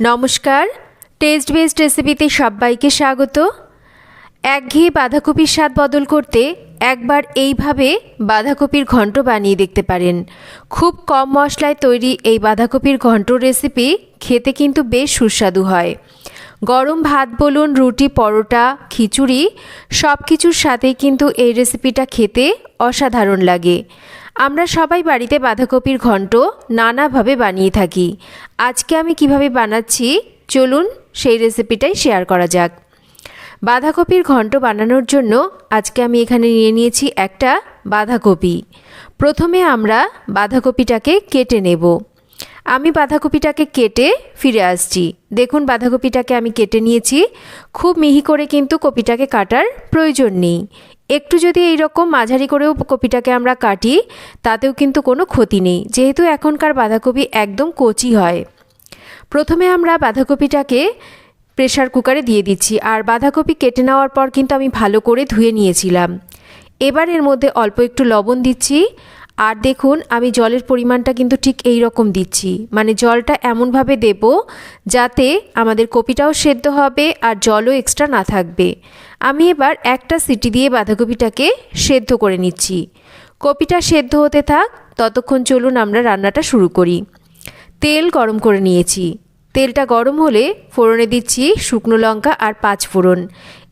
নমস্কার। Test based রেসিপিতে সবাইকে স্বাগত। একঘেয়ে বাঁধাকপির স্বাদ বদল করতে একবার এইভাবে বাঁধাকপির ঘন্ট বানিয়ে দেখতে পারেন। খুব কম মশলায় তৈরি এই বাঁধাকপির ঘন্ট রেসিপি খেতে কিন্তু বেশ সুস্বাদু হয়। গরম ভাত বলুন, রুটি, পরোটা, খিচুড়ি সব কিছুর সাথেই কিন্তু এই রেসিপিটা খেতে অসাধারণ লাগে। আমরা সবাই বাড়িতে বাঁধাকপির ঘন্ট নানাভাবে বানিয়ে থাকি। আজকে আমি কীভাবে বানাচ্ছি? চলুন সেই রেসিপিটাই শেয়ার করা যাক। বাঁধাকপির ঘন্ট বানানোর জন্য আজকে আমি এখানে নিয়ে নিয়েছি একটা বাঁধাকপি। প্রথমে আমরা বাঁধাকপিটাকে কেটে নেব। আমি বাঁধাকপিটাকে কেটে ফিরে আসছি। দেখুন বাঁধাকপিটাকে আমি কেটে নিয়েছি। খুব মিহি করে কিন্তু কপিটাকে কাটার প্রয়োজন নেই। একটু যদি এই রকম মাঝারি করেও কপিটাকে আমরা কাটি, তাতেও কিন্তু কোনো ক্ষতি নেই, যেহেতু এখনকার বাঁধাকপি একদম কচি হয়। প্রথমে আমরা বাঁধাকপিটাকে প্রেশার কুকারে দিয়ে দিচ্ছি, আর বাঁধাকপি কেটে নেওয়ার পর কিন্তু আমি ভালো করে ধুয়ে নিয়েছিলাম। এবার এর মধ্যে অল্প একটু লবণ দিচ্ছি আর দেখুন, আমি জলের পরিমাণটা কিন্তু ঠিক এই রকম দিচ্ছি। মানে জলটা এমনভাবে দেব যাতে আমাদের কপিটাও সেদ্ধ হবে আর জলও এক্সট্রা না থাকবে। আমি এবার একটা সিটি দিয়ে বাঁধাকপিটাকে সেদ্ধ করে নিচ্ছি। কপিটা সেদ্ধ হতে থাক, ততক্ষণ চলুন আমরা রান্নাটা শুরু করি। তেল গরম করে নিয়েছি। তেলটা গরম হলে ফোড়নে দিচ্ছি শুকনো লঙ্কা আর পাঁচ ফোড়ন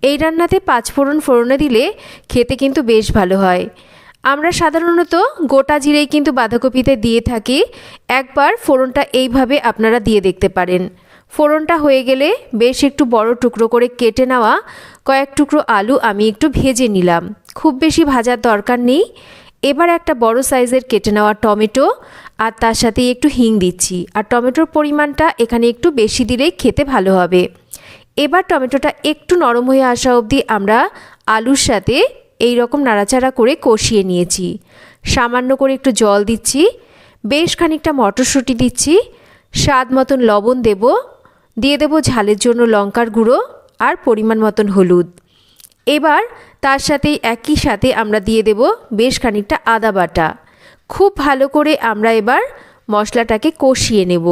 এই রান্নাতে পাঁচ ফোড়ন ফোড়নে দিলে খেতে কিন্তু বেশ ভালো হয়। আমরা সাধারণত গোটা জিরেই কিন্তু বাঁধাকপিতে দিয়ে থাকি। একবার ফোড়নটা এইভাবে আপনারা দিয়ে দেখতে পারেন। ফোড়নটা হয়ে গেলে বেশ একটু বড় টুকরো করে কেটে নেওয়া কয়েক টুকরো আলু আমি একটু ভেজে নিলাম। খুব বেশি ভাজার দরকার নেই। এবার একটা বড় সাইজের কেটে নেওয়া টমেটো আর তার সাথে একটু হিং দিচ্ছি। আর টমেটোর পরিমাণটা এখানে একটু বেশি দিলেই খেতে ভালো হবে। এবার টমেটোটা একটু নরম হয়ে আসা অবধি আমরা আলুর সাথে এই রকম নাড়াচাড়া করে কষিয়ে নিয়েছি। সামান্য করে একটু জল দিচ্ছি, বেশ খানিকটা মটরশুঁটি দিচ্ছি, স্বাদ মতন লবণ দেব, দিয়ে দেব ঝালের জন্য লঙ্কার গুঁড়ো আর পরিমাণ মতন হলুদ। এবার তার সাথেই একই সাথে আমরা দিয়ে দেব বেশ খানিকটা আদা বাটা। খুব ভালো করে আমরা এবার মশলাটাকে কষিয়ে নেব।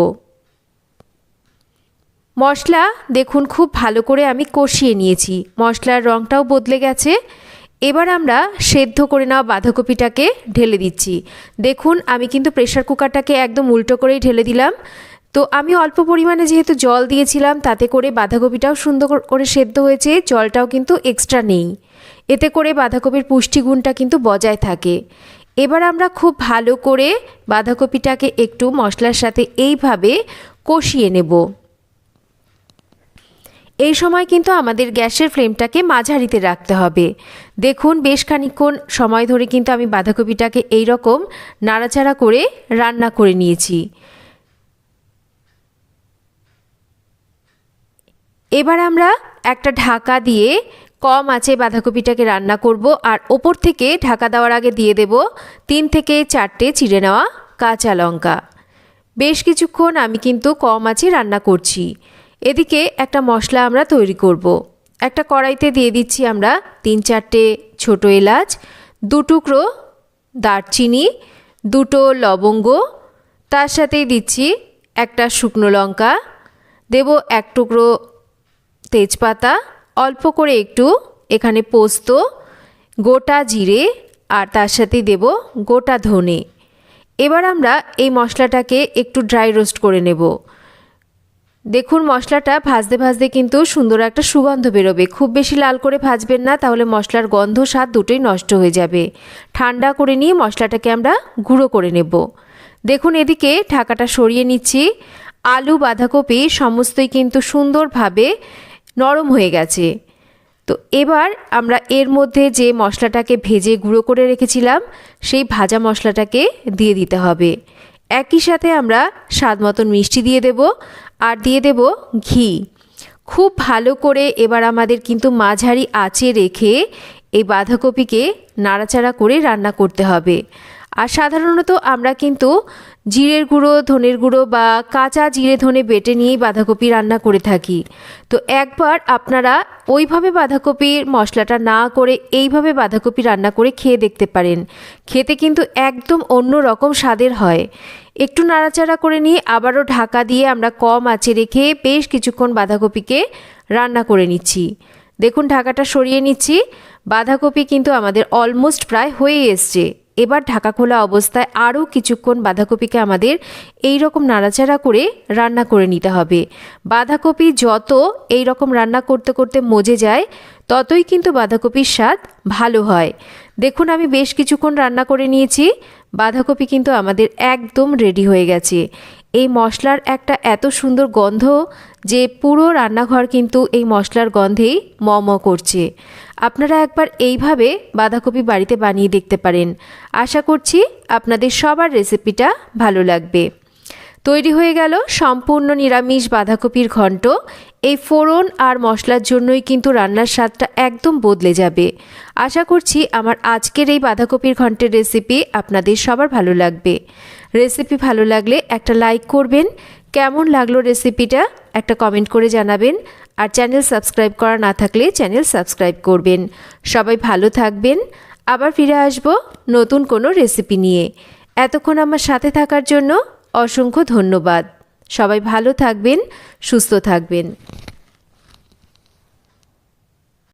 মশলা দেখুন, খুব ভালো করে আমি কষিয়ে নিয়েছি। মশলার রঙটাও বদলে গেছে। এবার আমরা সেদ্ধ করে নেওয়া বাঁধাকপিটাকে ঢেলে দিচ্ছি। দেখুন, আমি কিন্তু প্রেশার কুকারটাকে একদম উল্টো করেই ঢেলে দিলাম। তো আমি অল্প পরিমাণে যেহেতু জল দিয়েছিলাম, তাতে করে বাঁধাকপিটাও সুন্দর করে সেদ্ধ হয়েছে, জলটাও কিন্তু এক্সট্রা নেই। এতে করে বাঁধাকপির পুষ্টিগুণটা কিন্তু বজায় থাকে। এবার আমরা খুব ভালো করে বাঁধাকপিটাকে একটু মশলার সাথে এইভাবে কষিয়ে নেব। এই সময় কিন্তু আমাদের গ্যাসের ফ্লেমটাকে মাঝারিতে রাখতে হবে। দেখুন বেশ খানিক্ষণ সময় ধরে কিন্তু আমি বাঁধাকপিটাকে এই রকম নাড়াচাড়া করে রান্না করে নিয়েছি। এবার আমরা একটা ঢাকা দিয়ে কম আছে বাঁধাকপিটাকে রান্না করব আর ওপর থেকে ঢাকা দেওয়ার আগে দিয়ে দেব তিন থেকে চারটে চিড়ে নেওয়া কাঁচা লঙ্কা। বেশ কিছুক্ষণ আমি কিন্তু কম আছে রান্না করছি। এদিকে একটা মশলা আমরা তৈরি করব। একটা কড়াইতে দিয়ে দিচ্ছি আমরা তিন চারটে ছোটো এলাচ, দু টুকরো দারচিনি, দুটো লবঙ্গ, তার সাথেই দিচ্ছি একটা শুকনো লঙ্কা, দেব এক টুকরো তেজপাতা, অল্প করে একটু এখানে পোস্ত, গোটা জিরে আর তার সাথে দেব গোটা ধনে এবার আমরা এই মশলাটাকে একটু ড্রাই রোস্ট করে নেব দেখুন, মশলাটা ভাজতে ভাজতে কিন্তু সুন্দর একটা সুগন্ধ বেরোবে। খুব বেশি লাল করে ভাজবেন না, তাহলে মশলার গন্ধ স্বাদ দুটোই নষ্ট হয়ে যাবে। ঠান্ডা করে নিয়ে মশলাটাকে আমরা গুঁড়ো করে নেব। দেখুন, এদিকে ঢাকাটা সরিয়ে নিচ্ছি। আলু, বাঁধাকপি সমস্তই কিন্তু সুন্দরভাবে নরম হয়ে গেছে। তো এবার আমরা এর মধ্যে যে মশলাটাকে ভেজে গুঁড়ো করে রেখেছিলাম, সেই ভাজা মশলাটাকে দিয়ে দিতে হবে। একই সাথে আমরা স্বাদ মতন মিষ্টি দিয়ে দেব। আর দিয়ে দেব ঘি। খুব ভালো করে এবার আমাদের কিন্তু মাঝারি আঁচে রেখে এই বাঁধাকপিকে নাড়াচাড়া করে রান্না করতে হবে। আর সাধারণত আমরা কিন্তু জিরের গুঁড়ো, ধনের গুঁড়ো বা কাঁচা জিরে ধনে বেটে নিয়েই বাঁধাকপি রান্না করে থাকি। তো একবার আপনারা ওইভাবে বাঁধাকপির মশলাটা না করে এইভাবে বাঁধাকপি রান্না করে খেয়ে দেখতে পারেন। খেতে কিন্তু একদম অন্য রকম স্বাদের হয়। একটু নাড়াচাড়া করে নিয়ে আবারও ঢাকা দিয়ে আমরা কম আঁচে রেখে বেশ কিছুক্ষণ বাঁধাকপিকে রান্না করে নিচ্ছি। দেখুন, ঢাকাটা সরিয়ে নিচ্ছি। বাঁধাকপি কিন্তু আমাদের অলমোস্ট প্রায় হয়ে এসছে। এবার ঢাকা খোলা অবস্থায় আরও কিছুক্ষণ বাঁধাকপিকে আমাদের এই রকম নাড়াচাড়া করে রান্না করে নিতে হবে। বাঁধাকপি যত এই রকম রান্না করতে করতে মজে যায়, ততই কিন্তু বাঁধাকপির স্বাদ ভালো হয়। দেখুন, আমি বেশ কিছুক্ষণ রান্না করে নিয়েছি। বাঁধাকপি কিন্তু আমাদের একদম রেডি হয়ে গেছে। এই মশলার একটা এত সুন্দর গন্ধ যে পুরো রান্নাঘর কিন্তু এই মশলার গন্ধেই ম ম করছে। আপনারা একবার এইভাবে বাঁধাকপি বাড়িতে বানিয়ে দেখতে পারেন। আশা করছি আপনাদের সবার রেসিপিটা ভালো লাগবে। তৈরি হয়ে গেল সম্পূর্ণ নিরামিষ বাঁধাকপির ঘন্ট। এই ফোড়ন আর মশলার জন্যই কিন্তু রান্নার স্বাদটা একদম বদলে যাবে। আশা করছি আমার আজকের এই বাঁধাকপির ঘন্টের রেসিপি আপনাদের সবার ভালো লাগবে। রেসিপি ভালো লাগলে একটা লাইক করবেন। কেমন লাগল রেসিপিটা একটা কমেন্ট করে জানাবেন। আর চ্যানেল সাবস্ক্রাইব করা না থাকলে চ্যানেল সাবস্ক্রাইব করবেন। সবাই ভালো থাকবেন। আবার ফিরে আসব নতুন কোনো রেসিপি নিয়ে। এতক্ষণ আমার সাথে থাকার জন্য অসংখ্য ধন্যবাদ। সবাই ভালো থাকবেন, সুস্থ থাকবেন।